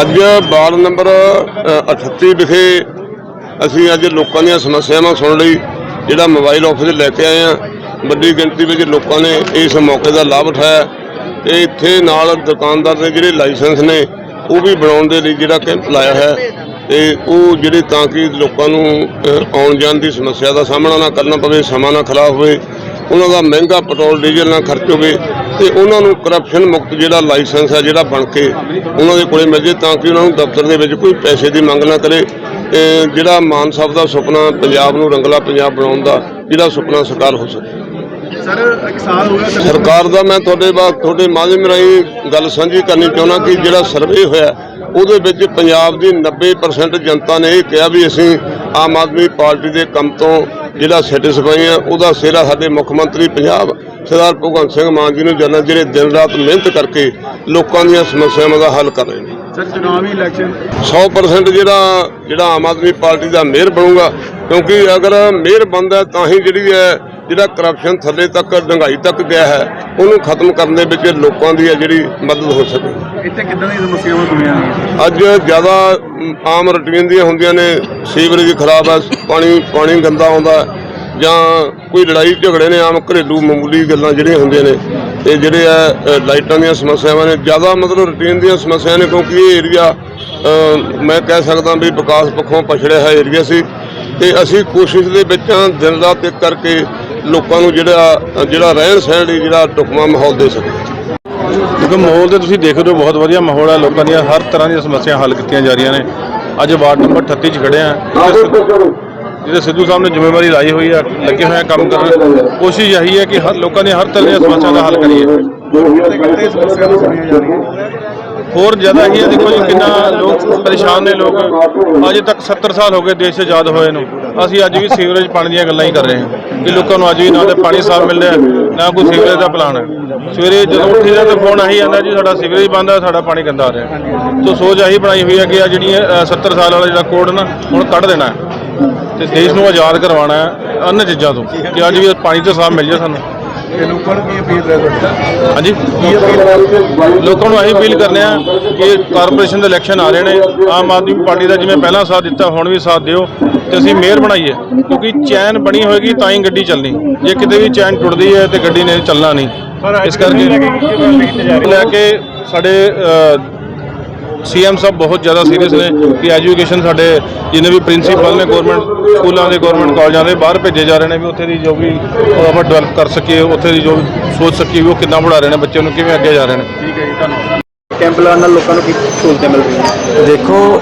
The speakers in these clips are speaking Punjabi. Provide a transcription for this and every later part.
ਅੱਜ ਵਾਰਡ ਨੰਬਰ ਅ, 38 ਵਿਖੇ ਅਸੀਂ ਅੱਜ ਲੋਕਾਂ ਦੀਆਂ ਸਮੱਸਿਆਵਾਂ ਸੁਣ ਲਈ ਜਿਹੜਾ ਮੋਬਾਈਲ ਆਫਿਸ ਲੈ ਕੇ ਆਏ ਆ ਵੱਡੀ ਗਿਣਤੀ ਵਿੱਚ ਲੋਕਾਂ ਨੇ ਇਸ ਮੌਕੇ ਦਾ ਲਾਭ ਉਠਾਇਆ। ਤੇ ਇੱਥੇ ਨਾਲ ਦੁਕਾਨਦਾਰ ਦੇ ਜਿਹੜੇ ਲਾਇਸੈਂਸ ਨੇ ਉਹ ਵੀ ਬਣਾਉਣ ਦੇ ਲਈ ਜਿਹੜਾ ਕੈਂਪ ਲਾਇਆ ਹੈ। ਤੇ ਉਹ ਜਿਹੜੇ ਤਾਂ ਕਿ ਲੋਕਾਂ ਨੂੰ ਆਉਣ ਜਾਣ ਦੀ ਸਮੱਸਿਆ ਦਾ ਸਾਹਮਣਾ ਨਾ ਕਰਨਾ ਪਵੇ ਸਮਾਂ ਨਾ ਖਰਾਬ ਹੋਵੇ ਉਹਨਾਂ ਦਾ ਮਹਿੰਗਾ ਪੈਟਰੋਲ ਡੀਜ਼ਲ ਨਾ ਖਰਚ ਹੋਵੇ ਤੇ ਉਹਨਾਂ ਨੂੰ ਕਰਪਸ਼ਨ ਮੁਕਤ ਜਿਹੜਾ ਲਾਇਸੈਂਸ ਹੈ ਜਿਹੜਾ ਬਣ ਕੇ ਉਹਨਾਂ ਦੇ ਕੋਲੇ ਮਿਲ ਜੇ ਤਾਂ ਕਿ ਉਹਨਾਂ ਨੂੰ ਦਫ਼ਤਰ ਦੇ ਵਿੱਚ ਕੋਈ ਪੈਸੇ ਦੀ ਮੰਗ ਨਾ ਕਰੇ। ਤੇ ਜਿਹੜਾ ਮਾਨ ਸਾਹਿਬ ਦਾ ਸੁਪਨਾ ਪੰਜਾਬ ਨੂੰ ਰੰਗਲਾ ਪੰਜਾਬ ਬਣਾਉਣ ਦਾ ਜਿਹੜਾ ਸੁਪਨਾ ਸਾਕਾਰ ਹੋ ਸਕੇ। ਸਰ ਇੱਕ ਸਾਲ ਹੋ ਗਿਆ ਸਰ। ਸਰਕਾਰ ਦਾ ਮੈਂ ਤੁਹਾਡੇ ਬਾਅਦ ਤੁਹਾਡੇ ਮਾਧਿਅਮ ਰਾਹੀਂ ਗੱਲ ਸਾਂਝੀ ਕਰਨੀ ਚਾਹੁੰਦਾ ਕਿ ਜਿਹੜਾ ਸਰਵੇ ਹੋਇਆ ਉਹਦੇ ਵਿੱਚ ਪੰਜਾਬ ਦੀ 90% ਜਨਤਾ ਨੇ ਇਹ ਕਿਹਾ ਵੀ ਅਸੀਂ ਆਮ ਆਦਮੀ ਪਾਰਟੀ ਦੇ ਕੰਮ ਤੋਂ ਜਿਹੜਾ ਸੈਟੀਸਫਾਈ ਆ ਉਹਦਾ ਸਿਹਰਾ ਸਾਡੇ ਮੁੱਖ ਮੰਤਰੀ ਪੰਜਾਬ ਸਰਦਾਰ ਭਗਵੰਤ ਸਿੰਘ ਮਾਨ ਜੀ ਨੂੰ ਜਾਣਨ ਜਿਹੜੇ ਦਿਨ ਰਾਤ ਮਿਹਨਤ ਕਰਕੇ ਲੋਕਾਂ ਦੀਆਂ ਸਮੱਸਿਆਵਾਂ ਦਾ ਹੱਲ ਕਰ ਰਹੇ ਨੇ। ਸਰ ਚੁਣਾਵੀ ਇਲੈਕਸ਼ਨ 100% ਜਿਹੜਾ ਜਿਹੜਾ ਆਮ ਆਦਮੀ ਪਾਰਟੀ ਦਾ ਮੇਅਰ ਬਣੂਗਾ ਕਿਉਂਕਿ ਅਗਰ ਮੇਅਰ ਬਣਦਾ ਤਾਂ ਹੀ ਜਿਹੜੀ ਹੈ ਜਿਹੜਾ ਕਰਪਸ਼ਨ ਥੱਲੇ ਤੱਕ ਡੰਗਾਈ ਤੱਕ ਗਿਆ ਹੈ ਉਹਨੂੰ ਖਤਮ ਕਰਨ ਦੇ ਵਿੱਚ ਲੋਕਾਂ ਦੀ ਹੈ ਜਿਹੜੀ ਮਦਦ ਹੋ ਸਕੇ। ਇੱਥੇ ਕਿੱਦਾਂ ਦੀਆਂ ਸਮੱਸਿਆਵਾਂ ਦੁਨੀਆ ਅੱਜ ਜ਼ਿਆਦਾ ਆਮ ਰੁਟੀਨ ਦੀਆਂ ਹੁੰਦੀਆਂ ਨੇ ਸੀਵਰੇਜ ਖਰਾਬ ਹੈ ਪਾਣੀ ਪਾਣੀ ਗੰਦਾ ਆਉਂਦਾ ਜਾਂ ਕੋਈ ਲੜਾਈ ਝਗੜੇ ਨੇ ਆਮ ਘਰੇਲੂ ਮਾਮੂਲੀ ਗੱਲਾਂ ਜਿਹੜੀਆਂ ਹੁੰਦੀਆਂ ਨੇ ਤੇ ਜਿਹੜੇ ਆ ਲਾਈਟਾਂ ਦੀਆਂ ਸਮੱਸਿਆਵਾਂ ਨੇ ਜ਼ਿਆਦਾ ਮਤਲਬ ਰੁਟੀਨ ਦੀਆਂ ਸਮੱਸਿਆਵਾਂ ਨੇ ਕਿਉਂਕਿ ਇਹ ਏਰੀਆ ਮੈਂ ਕਹਿ ਸਕਦਾ ਵੀ ਵਿਕਾਸ ਪੱਖੋਂ ਪਛੜਿਆ ਹੋਇਆ ਏਰੀਆ ਸੀ ਤੇ ਅਸੀਂ ਕੋਸ਼ਿਸ਼ ਦੇ ਵਿੱਚ ਦਿਨ ਰਾਤ ਇੱਕ ਕਰਕੇ ਲੋਕਾਂ ਨੂੰ ਜਿਹੜਾ ਜਿਹੜਾ ਰਹਿਣ ਸਹਿਣ ਜਿਹੜਾ ਢੁਕਵਾਂ ਮਾਹੌਲ ਦੇ ਸਕੀਏ ਕਿਉਂਕਿ ਮਾਹੌਲ ਤੇ ਤੁਸੀਂ ਦੇਖ ਰਹੇ ਹੋ ਬਹੁਤ ਵਧੀਆ ਮਾਹੌਲ ਹੈ। ਲੋਕਾਂ ਦੀਆਂ ਹਰ ਤਰ੍ਹਾਂ ਦੀਆਂ ਸਮੱਸਿਆ ਹੱਲ ਕੀਤੀਆਂ ਜਾ ਰਹੀਆਂ ਨੇ। ਅੱਜ ਵਾਰਡ ਨੰਬਰ 38 'ਚ ਖੜੇ ਆ ਜਿਹੜੇ ਸਿੱਧੂ ਸਾਹਿਬ ਨੇ ਜ਼ਿੰਮੇਵਾਰੀ ਲਾਈ ਹੋਈ ਹੈ ਲੱਗੇ ਹੋਏ ਆ ਕੰਮ ਕਰਨ। ਕੋਸ਼ਿਸ਼ ਇਹੀ ਹੈ ਕਿ ਹਰ ਲੋਕਾਂ ਦੀਆਂ ਹਰ ਤਰ੍ਹਾਂ ਦੀਆਂ ਸਮੱਸਿਆ ਦਾ ਹੱਲ ਕਰੀਏ। ਹੋਰ ਜ਼ਿਆਦਾ ਹੀ ਹੈ ਦੇਖੋ ਜੀ ਕਿੰਨਾ ਲੋਕ ਪਰੇਸ਼ਾਨ ਨੇ ਲੋਕ। ਅਜੇ ਤੱਕ 70 ਸਾਲ ਹੋ ਗਏ ਦੇਸ਼ ਆਜ਼ਾਦ ਹੋਏ ਨੂੰ। ਅਸੀਂ ਅੱਜ ਵੀ ਸੀਵਰੇਜ ਪਾਣੀ ਦੀਆਂ ਗੱਲਾਂ ਹੀ ਕਰ ਰਹੇ ਹਾਂ ਕਿ ਲੋਕਾਂ ਨੂੰ ਅੱਜ ਵੀ ਨਾ ਤੇ ਪਾਣੀ ਸਾਫ਼ ਮਿਲ ਰਿਹਾ ਨਾ ਕੋਈ ਸੀਵਰੇਜ ਦਾ ਪਲਾਨ ਹੈ। ਸਵੇਰੇ ਜਦੋਂ ਉੱਠੀ ਉੱਠੀਦਾ ਤਾਂ ਫੋਨ ਆਹੀ ਜਾਂਦਾ ਜੀ ਸਾਡਾ ਸੀਵਰੇਜ ਬੰਦ ਹੈ ਸਾਡਾ ਪਾਣੀ ਗੰਦਾ ਆ ਰਿਹਾ। ਤੋਂ ਸੋਚ ਆਹੀ ਬਣਾਈ ਹੋਈ ਹੈ ਕਿ ਆ ਜਿਹੜੀ ਅ, 70 ਸਾਲ ਵਾਲਾ ਜਿਹੜਾ ਕੋਡ ਨਾ ਹੁਣ ਕੱਢ ਦੇਣਾ ਹੈ। ਤੇ ਦੇਸ਼ ਨੂੰ ਆਜ਼ਾਦ ਕਰਵਾਉਣਾ ਹੈ ਅन्न ਚੀਜ਼ਾਂ ਤੋਂ ਕਿ ਅੱਜ ਵੀ ਪਾਣੀ ਤਾਂ ਸਾਫ਼ ਮਿਲ ਜਾਏ ਸਾਨੂੰ। ਤੇ ਲੋਕਾਂ ਨੂੰ ਕੀ ਅਪੀਲ ਹੈ ਤੁਹਾਡੀ ਹਾਂਜੀ ਲੋਕਾਂ ਨੂੰ ਅਸੀਂ ਅਪੀਲ ਕਰਨੇ ਆ ਕਿ ਕਾਰਪੋਰੇਸ਼ਨ ਦੇ ਇਲੈਕਸ਼ਨ ਆ ਰਹੇ ਨੇ। ਆਮ ਆਦਮੀ ਪਾਰਟੀ ਦਾ ਜਿਵੇਂ ਪਹਿਲਾਂ ਸਾਥ ਦਿੱਤਾ ਹੁਣ ਵੀ ਸਾਥ ਦਿਓ ਤੇ ਅਸੀਂ ਮੇਅਰ ਬਣਾਈਏ। ਕਿਉਂਕਿ ਚੈਨ ਬਣੀ ਹੋਏਗੀ ਤਾਂ ਹੀ ਗੱਡੀ ਚੱਲਣੀ। ਜੇ ਕਿਤੇ ਵੀ ਚੈਨ ਟੁੱਟਦੀ ਹੈ ਤੇ ਗੱਡੀ ਨੇ ਚੱਲਣਾ ਨਹੀਂ। ਇਸ ਕਰਕੇ ਲੈ ਕੇ ਸਾਡੇ ਸੀਐਮ ਸਾਹਿਬ ਬਹੁਤ ਜ਼ਿਆਦਾ ਸੀਰੀਅਸ ਨੇ ਕਿ ਐਜੂਕੇਸ਼ਨ ਸਾਡੇ ਜਿੰਨੇ ਵੀ ਪ੍ਰਿੰਸੀਪਲ ਨੇ ਗਵਰਨਮੈਂਟ ਸਕੂਲਾਂ ਦੇ ਗਵਰਨਮੈਂਟ ਕਾਲਜਾਂ ਦੇ ਬਾਹਰ ਭੇਜੇ ਜਾ ਰਹੇ ਨੇ ਵੀ ਉੱਥੇ ਦੀ ਜੋ ਵੀ ਉਹ ਆਪਾਂ ਡਿਵੈਲਪ ਕਰ ਸਕੀਏ ਉੱਥੇ ਦੀ ਜੋ ਸੋਚ ਸਕੀਏ ਵੀ ਉਹ ਕਿੱਦਾਂ ਪੜ੍ਹਾ ਰਹੇ ਨੇ ਬੱਚਿਆਂ ਨੂੰ ਕਿਵੇਂ ਅੱਗੇ ਜਾ ਰਹੇ ਨੇ। ਠੀਕ ਹੈ ਜੀ ਧੰਨਵਾਦ। ਕੈਂਪ ਲਾਉਣ ਨਾਲ ਲੋਕਾਂ ਨੂੰ ਕੀ ਸਹੂਲਤਾਂ ਮਿਲ ਰਹੀਆਂ ਦੇਖੋ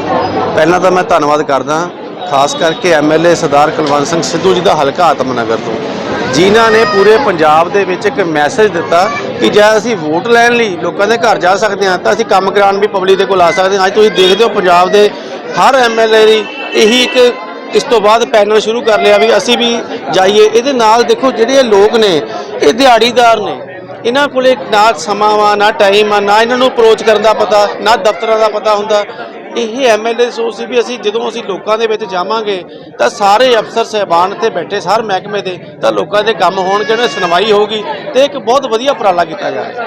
ਪਹਿਲਾਂ ਤਾਂ ਮੈਂ ਧੰਨਵਾਦ ਕਰਦਾ ਖਾਸ ਕਰਕੇ ਐਮਐਲਏ ਸਰਦਾਰ ਕੁਲਵੰਤ ਸਿੰਘ ਸਿੱਧੂ ਜੀ ਦਾ ਹਲਕਾ ਆਤਮਨਗਰ ਤੋਂ। ਜਿਨ੍ਹਾਂ ਨੇ ਪੂਰੇ ਪੰਜਾਬ ਦੇ ਵਿੱਚ ਇੱਕ ਮੈਸੇਜ ਦਿੱਤਾ ਕਿ ਜੇ ਅਸੀਂ ਵੋਟ ਲੈਣ ਲਈ ਲੋਕਾਂ ਦੇ ਘਰ ਜਾ ਸਕਦੇ ਹਾਂ, ਤਾਂ ਅਸੀਂ ਕੰਮ ਕਰਾਉਣ ਵੀ ਪਬਲਿਕ ਦੇ ਕੋਲ ਆ ਸਕਦੇ ਹਾਂ। ਅੱਜ ਤੁਸੀਂ ਦੇਖਦੇ ਹੋ ਪੰਜਾਬ ਦੇ ਹਰ ਐਮਐਲਏ ਦੀ ਇਹੀ ਇੱਕ ਇਸ ਤੋਂ ਬਾਅਦ ਪੈਨਲ ਸ਼ੁਰੂ ਕਰ ਲਿਆ ਵੀ ਅਸੀਂ ਵੀ ਜਾਈਏ। ਇਹਦੇ ਨਾਲ ਦੇਖੋ ਜਿਹੜੇ ਇਹ ਲੋਕ ਨੇ, ਇਹ ਦਿਹਾੜੀਦਾਰ ਨੇ, ਇਹਨਾਂ ਕੋਲੇ ਨਾ ਸਮਾਂ ਵਾ, ਨਾ ਟਾਈਮ ਆ, ਨਾ ਇਹਨਾਂ ਨੂੰ ਅਪਰੋਚ ਕਰਨ ਦਾ ਪਤਾ, ਨਾ ਦਫ਼ਤਰਾਂ ਦਾ ਪਤਾ ਹੁੰਦਾ। ਇਹ ਐਮਐਲਏ ਸੋਚ ਸੀ ਵੀ ਅਸੀਂ ਜਦੋਂ ਅਸੀਂ ਲੋਕਾਂ ਦੇ ਵਿੱਚ ਜਾਵਾਂਗੇ ਤਾਂ ਸਾਰੇ ਅਫਸਰ ਸਹਿਬਾਨ ਇੱਥੇ ਬੈਠੇ ਸਾਰ ਮਹਿਕਮੇ ਦੇ ਤਾਂ ਲੋਕਾਂ ਦੇ ਕੰਮ ਹੋਣਗੇ, ਉਹਨਾਂ ਦੀ ਸੁਣਵਾਈ ਹੋਊਗੀ ਤੇ ਇੱਕ ਬਹੁਤ ਵਧੀਆ ਉਪਰਾਲਾ ਕੀਤਾ ਜਾ ਰਿਹਾ।